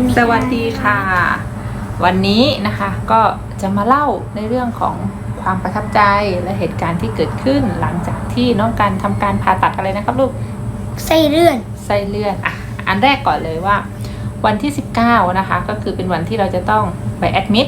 เป็นสวัสดีค่ะ วันนี้นะคะก็จะมาเล่าในเรื่องของความประทับใจและเหตุการณ์ที่เกิดขึ้นหลังจากที่น้องการทำการผ่าตัดอะไรนะครับลูกไส้เลื่อนไส้เลื่อนอะอันแรกก่อนเลยว่า วันที่ 19 นะคะ ก็คือเป็นวันที่เราจะต้องไปแอดมิด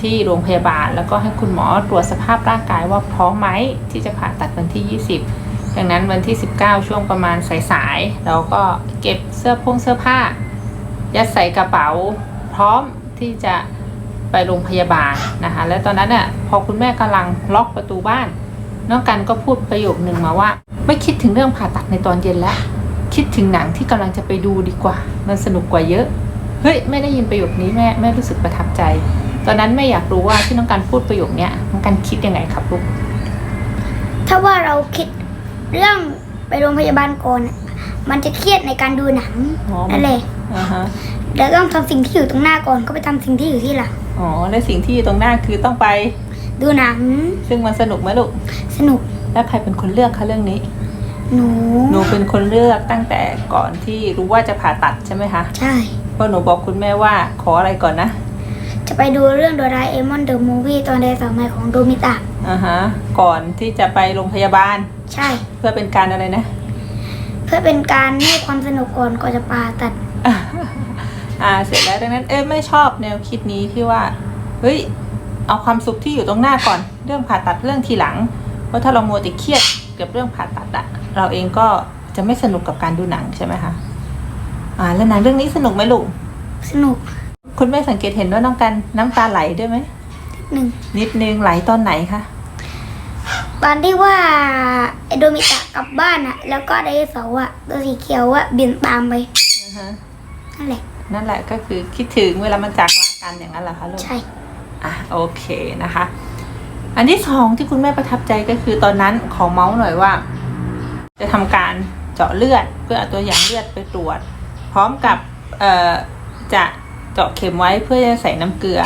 ที่โรงพยาบาล แล้วก็ให้คุณหมอตรวจสภาพร่างกายว่าพร้อมไหมที่จะผ่าตัดวันที่ 20ดังนั้นวันที่ 19 ช่วงประมาณสายๆเราก็เก็บเสื้อพงเสื้อผ้า ยัดใส่กระเป๋าพร้อมที่จะไปโรงพยาบาลนะคะ และตอนนั้นน่ะพอคุณแม่กำลังล็อกประตูบ้านน้องกันก็พูดประโยคหนึ่งมาว่า ไม่คิดถึงเรื่องผ่าตัดในตอนเย็นแล้วคิดถึงหนังที่กำลังจะไปดูดีกว่า มันสนุกกว่าเยอะเฮ้ยแม่ได้ยินประโยคนี้แม่แม่รู้สึกประทับใจ ตอนนั้นแม่อยากรู้ว่าที่น้องกันพูดประโยคเนี้ยน้องกันคิดยังไงครับลูกถ้าว่าเราคิดเรื่องไปโรงพยาบาลก่อนอะมันจะเครียดในการดูหนังอ๋อนั่นแหละ อ่าฮะแล้วต้องทำสิ่งที่อยู่ตรงหน้าก่อนก็ไปทำสิ่งที่อยู่ที่หลังอ๋อและสิ่งที่อยู่ตรงหน้าคือต้องไป ดูหนังซึ่งมันสนุกไหมลูก สนุกแล้วใครเป็นคนเลือกคะเรื่องนี้ หนูหนูเป็นคนเลือกตั้งแต่ก่อนที่รู้ว่าจะผ่าตัดใช่ไหมคะใช่ เพราะหนูบอกคุณแม่ว่าขออะไรก่อนนะจะไปดูเรื่องโดราเอมอนเดอะมูวี่ตอนในสมัยของโดมิตะอ่าฮะก่อนที่จะไปโรงพยาบาลใช่ เพื่อเป็นการอะไรนะ เพื่อเป็นการให้ความสนุกก่อนก่อนจะผ่าตัด อ่าเสร็จแล้วดังนั้นเอ้ยไม่ชอบแนวคิดนี้ที่ว่าเฮ้ยเอาความสุขที่อยู่ตรงหน้าก่อน เรื่องผ่าตัดเรื่องทีหลัง เพราะถ้าเราโมวแต่เครียดกับเรื่องผ่าตัดอะเราเองก็จะไม่สนุกกับการดูหนังใช่ไหมคะอ่าแล้วหนังเรื่องนี้สนุกไหมลูกสนุก คุณแม่สังเกตเห็นว่าน้องกันน้ำตาไหลด้วยไหมหนึ่งนิดนึงไหลตอนไหนคะตอนที่ว่าไอโดมิตะกลับบ้านอะแล้วก็ไดโนเสาร์อะตัวสีเขียวอะบินตามไปอ่าฮะ นั่นแหละ นั่นแหละก็คือคิดถึงเวลามันจากลากันอย่างนั้นแหละคะลูก ใช่ อะโอเคนะคะ อันที่สองที่คุณแม่ประทับใจก็คือตอนนั้นขอเมาส์หน่อยว่า จะทำการเจาะเลือดเพื่อเอาตัวอย่างเลือดไปตรวจ พร้อมกับเอ่อจะเจาะเข็มไว้เพื่อจะใส่น้ำเกลือ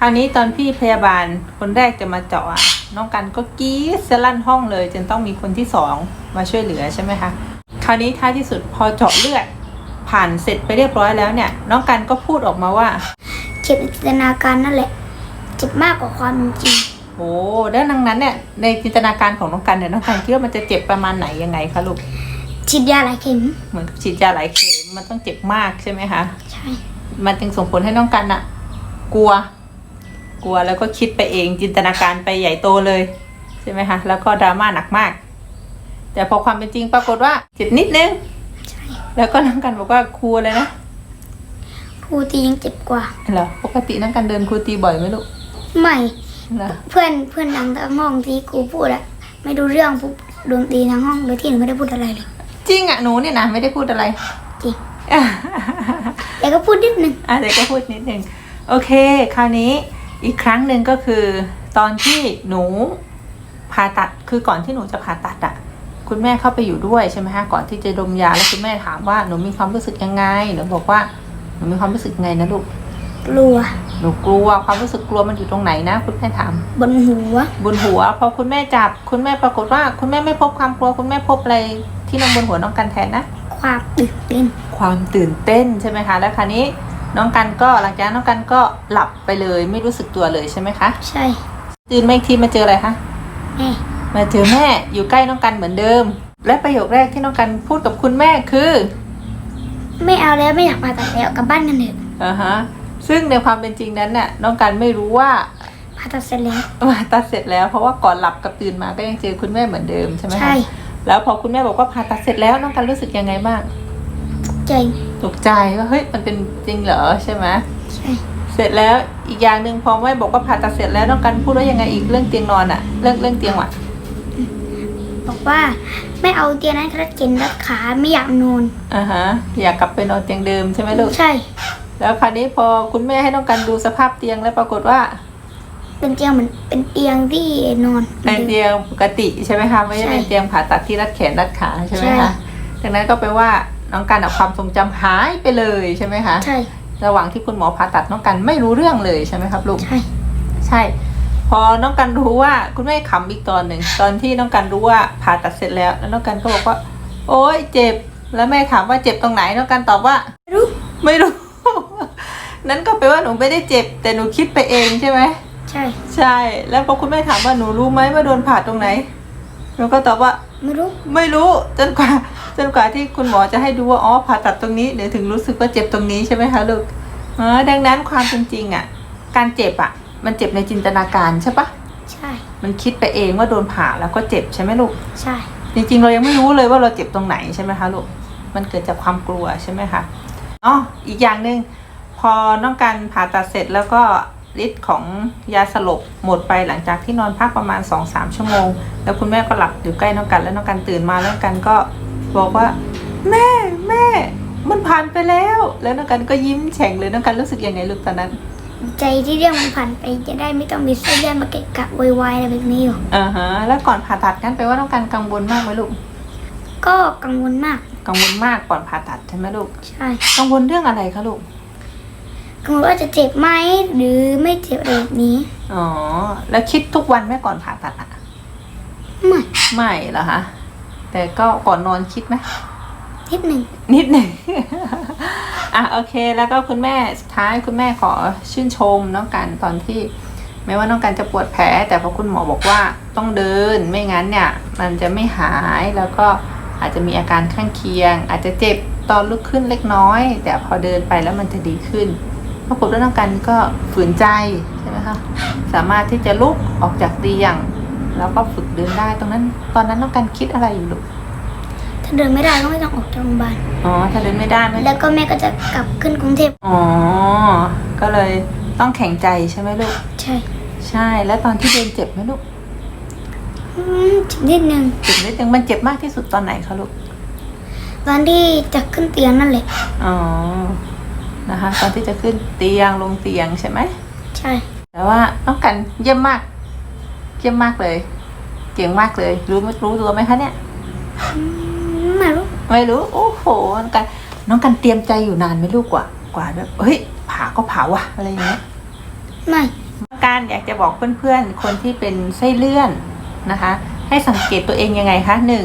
คราวนี้ตอนพี่พยาบาลคนแรกจะมาเจาะอะน้องกันก็กรี๊ดสลั่นห้องเลย จนต้องมีคนที่สองมาช่วยเหลือใช่ไหมคะคราวนี้ท้ายที่สุดพอเจาะเลือด ผ่านเสร็จไปเรียบร้อยแล้วเนี่ย น้องกันก็พูดออกมาว่าเจ็บในจินตนาการนั่นแหละ เจ็บมากกว่าความเป็นจริงโอ้แล้วดังนั้นเนี่ยในจินตนาการของน้องกันเนี่ยน้องกันคิดว่ามันจะเจ็บประมาณไหนยังไงคะลูกฉีดยาหลายเข็มเหมือนกับฉีดยาหลายเข็มมันต้องเจ็บมากใช่ไหมคะใช่มันจึงส่งผลให้น้องกันอะกลัว กลัวแล้วก็คิดไปเองจินตนาการไปใหญ่โตเลยใช่ไหมคะแล้วก็ดราม่าหนักมาก แต่พอความเป็นจริงปรากฏว่าเจ็บนิดนึงใช่ แล้วก็น้องกันบอกว่าครูเลยนะครูตียังเจ็บกว่าเหรอปกติน้องกันเดินครูตีบ่อยไหมลูกไม่เหรอเพื่อนเพื่อนดังทั้งห้องที่ครูพูดอะไม่ดูเรื่องปุ๊บดนตรีทั้งห้องโดยที่หนูไม่ได้พูดอะไรเลย จริงอะหนูเนี่ยนะไม่ได้พูดอะไรจริงแต่ก็พูดนิดนึงอะเดี๋ยวก็พูดนิดหนึ่งโอเค คราวนี้อีกครั้งหนึ่งก็คือ ตอนที่หนูผ่าตัดคือก่อนที่หนูจะผ่าตัดอะ คุณแม่เข้าไปอยู่ด้วยใช่ไหมฮะก่อนที่จะดมยาแล้วคุณแม่ถามว่าหนูมีความรู้สึกยังไงหนูบอกว่าหนูมีความรู้สึกยังไงนะลูกกลัวหนูกลัวความรู้สึกกลัวมันอยู่ตรงไหนนะ คุณแม่ถามบนหัวบนหัวพอคุณแม่จับคุณแม่ปรากฏว่า คุณแม่ไม่พบความกลัวคุณแม่พบอะไรที่น้องบนหัวน้องกันแทนนะ ความตื่นเต้น ความตื่นเต้นใช่ไหมคะ แล้วคราวนี้น้องกันก็หลังจากนั้นน้องกันก็หลับไปเลยไม่รู้สึกตัวเลยใช่ไหมคะ ใช่ตื่นมาอีกทีมาเจออะไรคะแม่ มาเจอแม่อยู่ใกล้น้องกันเหมือนเดิม และประโยคแรกที่น้องกันพูดกับคุณแม่คือไม่เอาแล้วไม่อยากผ่าตัดแล้วกลับบ้านกันเถอะอ่าฮะซึ่งในความเป็นจริงนั้นน่ะน้องกันไม่รู้ว่าผ่าตัดเสร็จแล้วผ่าตัดเสร็จแล้วเพราะว่าก่อนหลับกับตื่นมาก็ยังเจอคุณแม่เหมือนเดิมใช่ไหมคะใช่แล้วพอคุณแม่บอกว่าผ่าตัดเสร็จแล้วน้องกันรู้สึกยังไงบ้างเจ๋งตกใจว่าเฮ้ยมันเป็นจริงเหรอใช่ไหมใช่เสร็จแล้วอีกอย่างหนึ่งพอแม่บอกว่าผ่าตัดเสร็จแล้วน้องกันพูดว่ายังไงอีกเรื่องเตียงนอนอะเรื่องเรื่องเตียงว่ะ บอกว่าไม่เอาเตียงนั้นรัดเข็นรัดขาไม่อยากนอนอ่าฮะอยากกลับไปนอนเตียงเดิมใช่ไหมลูก ใช่ แล้วคราวนี้พอคุณแม่ให้น้องกันดูสภาพเตียงแล้วปรากฏว่าเป็นเตียงเหมือนเป็นเตียงที่นอนเป็นเตียงปกติใช่ไหมคะไม่ใช่ใช่เป็นเตียงผ่าตัดที่รัดแขนรัดขาใช่ไหมใช่คะดังนั้นก็แปลว่าน้องกันเอาความทรงจำหายไปเลยใช่ไหมคะใช่ระหว่างที่คุณหมอผ่าตัดน้องกันไม่รู้เรื่องเลยใช่ไหมครับลูกใช่ใช่ พอน้องกันรู้ว่าคุณแม่ขำอีกตอนหนึ่งตอนที่น้องกันรู้ว่าผ่าตัดเสร็จแล้วแล้วน้องกันก็บอกว่า โอ๊ยเจ็บ แล้วแม่ถามว่าเจ็บตรงไหนน้องกันตอบว่ารู้ไม่รู้ นั่นก็แปลว่าหนูไม่ได้เจ็บ แต่หนูคิดไปเองใช่ไหมใช่ ใช่ แล้วพอคุณแม่ถามว่าหนูรู้ไหมว่าโดนผ่าตรงไหนหนูก็ตอบว่าไม่รู้ไม่รู้จนกว่าจนกว่าที่คุณหมอจะให้ดูว่าอ๋อผ่าตัดตรงนี้เดี๋ยวถึงรู้สึกว่าเจ็บตรงนี้ใช่ไหมคะลูกอ๋อดังนั้นความเป็นจริงอะ การเจ็บอะ มันเจ็บในจินตนาการใช่ปะใช่ มันคิดไปเองว่าโดนผ่าแล้วก็เจ็บใช่ไหมลูก ใช่ จริงๆเรายังไม่รู้เลยว่าเราเจ็บตรงไหนใช่ไหมคะลูก มันเกิดจากความกลัวใช่ไหมคะอ๋ออีกอย่างหนึ่งพอน้องการผ่าตัดเสร็จแล้วก็ฤทธิ์ของยาสลบหมดไปหลังจากที่นอนพักประมาณ2อสามชั่วโมง แล้วคุณแม่ก็หลับอยู่ใกล้น้องกันแล้วน้องกันตื่นมาแล้วน้องกันก็บอกว่า แม่แม่ มันผ่านไปแล้ว แล้วน้องกันก็ยิ้มแฉ่งเลยน้องกันรู้สึกยังไงลูกตอนนั้น ใจที่เรื่องมันผ่านไปจะได้ไม่ต้องมีเส้นเลือดมาเกะกะโวยวายอะไรแบบนี้อยู่อ่าฮะแล้วก่อนผ่าตัดกันไปลว่าน้องกันกังวลมากไหมลูกก็กังวลมาก กังวลมากก่อนผ่าตัดใช่ไหมลูกใช่กังวลเรื่องอะไรคะลูกกังวลว่าจะเจ็บไหมหรือไม่เจ็บอะไรแบบนี้อ๋อแล้วคิดทุกวันไหมก่อนผ่าตัดอะไม่ไม่เหรอคะแต่ก็ก่อนนอนคิดไหมนิดหนึ่งนิดหนึ่ง อะโอเค แล้วก็คุณแม่สุดท้ายคุณแม่ขอชื่นชมน้องกันตอนที่แม้ว่าน้องกันจะปวดแผล แต่พอคุณหมอบอกว่าต้องเดินไม่งั้นเนี่ยมันจะไม่หายแล้วก็อาจจะมีอาการข้างเคียง อาจจะเจ็บตอนลุกขึ้นเล็กน้อย แต่พอเดินไปแล้วมันจะดีขึ้นปรากฏว่าน้องกันก็ฝืนใจใช่ไหมคะสามารถที่จะลุกออกจากเตียง แล้วก็ฝึกเดินได้ตรงนั้น ตอนนั้นน้องกันคิดอะไรอยู่ลูก ถ้าเดินไม่ได้ก็ไม่ต้องออกจากโรงพยาบาลอ๋อถ้าเดินไม่ได้ไม่แล้วก็แม่ก็จะกลับขึ้นกรุงเทพอ๋อ ก็เลยต้องแข็งใจใช่ไหมลูก ใช่ใช่ แล้วตอนที่เดินเจ็บไหมลูกอืมเจ็บนิดนึงเจ็บนิดนึงมันเจ็บมากที่สุดตอนไหนคะลูก ตอนที่จะขึ้นเตียงนั่นแหละ อ๋อ นะคะ ตอนที่จะขึ้นเตียงลงเตียงใช่ไหม ใช่ แต่ว่าน้องกันเยี่ยมมาก เยี่ยมมากเลย เก่งมากเลย รู้รู้ตัวไหมคะเนี่ย อืม ไม่รู้ไม่รู้ โอ้โหน้องกัน น้องกันเตรียมใจอยู่นานไหมลูกกว่ากว่าแบบเฮ้ยผ่าก็ผ่าวะอะไรอย่างเงี้ยไม่การอยากจะบอกเพื่อนๆ คนที่เป็นไส้เลื่อนนะคะ ให้สังเกตตัวเองยังไงคะหนึ่ง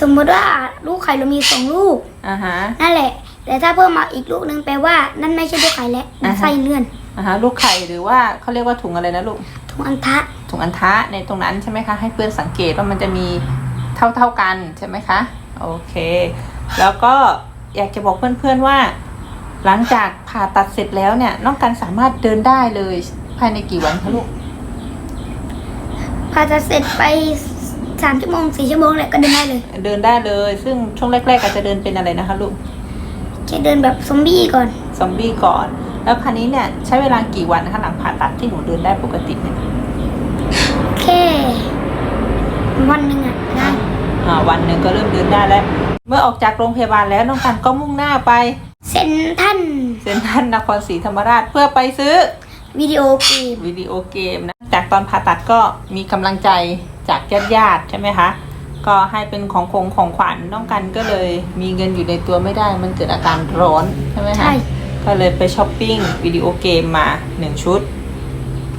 สมมติว่าลูกไข่เรามีสองลูกอ่าฮะนั่นแหละ แต่ถ้าเพิ่มมาอีกลูกนึงแปลว่า นั่นไม่ใช่ลูกไข่แล้วมันอ่าฮะไส้เลื่อนอ่าฮะลูกไข่หรือว่าเขาเรียกว่าถุงอะไรนะลูกถุงอันทะถุงอันทะในตรงนั้นใช่ไหมคะให้เพื่อนสังเกตว่ามันจะมี เท่าเท่าๆกันใช่ไหมคะ โอเค แล้วก็อยากจะบอกเพื่อนๆว่า หลังจากผ่าตัดเสร็จแล้วเนี่ยน้องกันสามารถเดินได้เลยภายในกี่วันคะลูกพอจะเสร็จไปสามชั่วโมงสี่ชั่วโมงแหละก็เดินได้เลย เดินได้เลย ซึ่งช่วงแรกๆอาจจะเดินเป็นอะไรนะคะลูกแค่เดินแบบซอมบี้ก่อนซอมบี้ก่อน แล้วคราวนี้เนี่ยใช้เวลากี่วันนะคะหลังผ่าตัดที่หนูเดินได้ปกติเนี่ยแค่วันหนึ่งอะได้อ่า วันหนึ่งก็เริ่มเดินได้แล้ว เมื่อออกจากโรงพยาบาลแล้วน้องกันก็มุ่งหน้าไปเซนท่านเซ็นทรัลนครศรีธรรมราชเพื่อไปซื้อวิดีโอเกมวิดีโอเกมนะจากตอนผ่าตัดก็มีกำลังใจจากญาติญาติๆใช่ไหมคะก็ให้เป็นของคงของขวัญน้องกันก็เลยมีเงินอยู่ในตัวไม่ได้ มันเกิดอาการร้อนใช่ไหมคะใช่ก็เลยไปช้อปปิ้งวิดีโอเกมมาหนึ่งชุด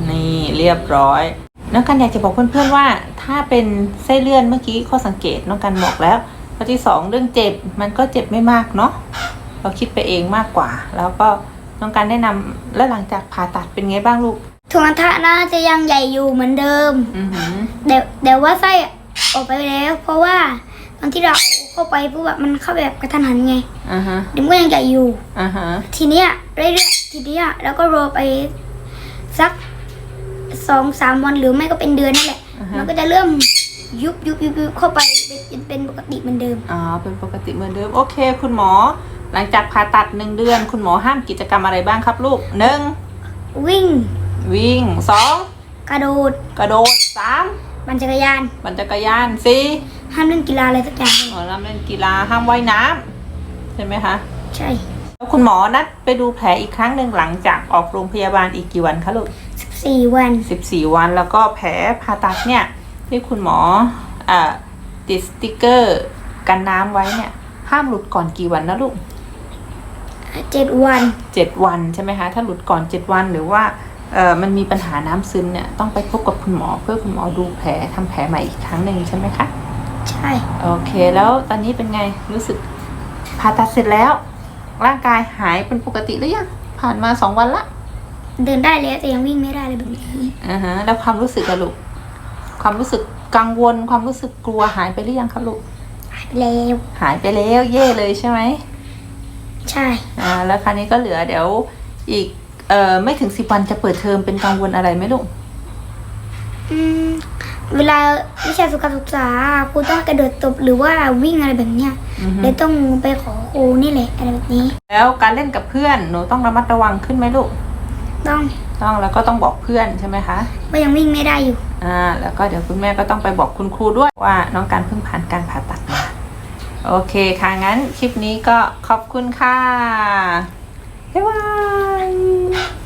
นี่เรียบร้อย น้องกันอยากจะบอกเพื่อนๆว่า ถ้าเป็นไส้เลื่อนเมื่อกี้ข้อสังเกตน้องกันบอกแล้วข้อที่สองเรื่องเจ็บมันก็เจ็บไม่มากเนาะเราคิดไปเองมากกว่า แล้วก็น้องกันแนะนำแล้วหลังจากผ่าตัดเป็นไงบ้างลูกถุงอันทะน่าจะยังใหญ่อยู่เหมือนเดิมอือหือแต่แต่ว่าไส้อะออกไปแล้ว เพราะว่าตอนที่เราเข้าไปปุ๊บแบบมันเข้าแบบกระทันหันไงอ่าฮะเดี๋ยวมันก็ยังใหญ่อยู่อ่าฮะทีเนี้ยเรื่อยๆทีเนี้ยแล้วก็รอไปสัก สองสามวันหรือไม่ก็เป็นเดือนนั่นแหละ อ่ามัฮะนก็จะเริ่มยุบยุบยุบยุบเข้าไปเป็นเป็นปกติเหมือนเดิม อ๋อเป็นปกติเหมือนเดิมโอเค คุณหมอ หลังจากผ่าตัดหนึ่งเดือน คุณหมอห้ามกิจกรรมอะไรบ้างครับลูกหนึ่งวิ่งวิ่งสองกระโดดกระโดดสามปั่นจักรยาน ปั่นจักรยานสี่ห้ามเล่นกีฬาอะไรสักอย่างเลยอ๋อแล้วเล่นกีฬาห้ามว่ายน้ำใช่ไหมคะใช่ แล้วคุณหมอนัดไปดูแผลอีกครั้งหนึ่งหลังจากออกโรงพยาบาลอีกกี่วันคะลูก สิบสี่วันสิบสี่วันแล้วก็แผลผ่าตัดเนี่ยที่คุณหมออ่าติดสติกเกอร์กันน้ำไว้เนี่ย ห้ามหลุดก่อนกี่วันนะลูก เจ็ดวัน เจ็ดวันใช่ไหมคะ ถ้าหลุดก่อนเจ็ดวันหรือว่าเออมันมีปัญหาน้ำซึมเนี่ย ต้องไปพบกับคุณหมอเพื่อคุณหมอดูแผลทำแผลใหม่อีกครั้งหนึ่งใช่ไหมคะ ใช่ โอเค แล้วตอนนี้เป็นไงรู้สึกผ่าตัดเสร็จแล้ว ร่างกายหายเป็นปกติหรือยังผ่านมาสองวันละ เดินได้แล้วแต่ยังวิ่งไม่ได้เลยแบบนี้อ่าฮะแล้วความรู้สึกอะลูกความรู้สึกกังวลความรู้สึกกลัวหายไปหรือยังครับลูกหายไปแล้วหายไปแล้วเย่เลยใช่ไหมใช่อ่าแล้วคราวนี้ก็เหลือเดี๋ยวอีกเอ่อไม่ถึงสิบวันจะเปิดเทอมเป็นกังวลอะไรไหมลูกอืมเวลาวิชาสุขศึกษาครูต้องกระโดดตบหรือว่าวิ่งอะไรแบบเนี้ยอือฮึเลยต้องไปขอครูนี่แหละอะไรแบบนี้ แล้วการเล่นกับเพื่อนหนูต้องระมัดระวังขึ้นไหมลูก ต้องต้องแล้วก็ต้องบอกเพื่อนใช่ไหมคะก็ยังวิ่งไม่ได้อยู่ อ่า แล้วก็เดี๋ยวคุณแม่ก็ต้องไปบอกคุณครูด้วยว่าน้องการเพิ่งผ่านการผ่าตัดมาโอเคค่ะ งั้นคลิปนี้ก็ขอบคุณค่ะ บ๊ายบาย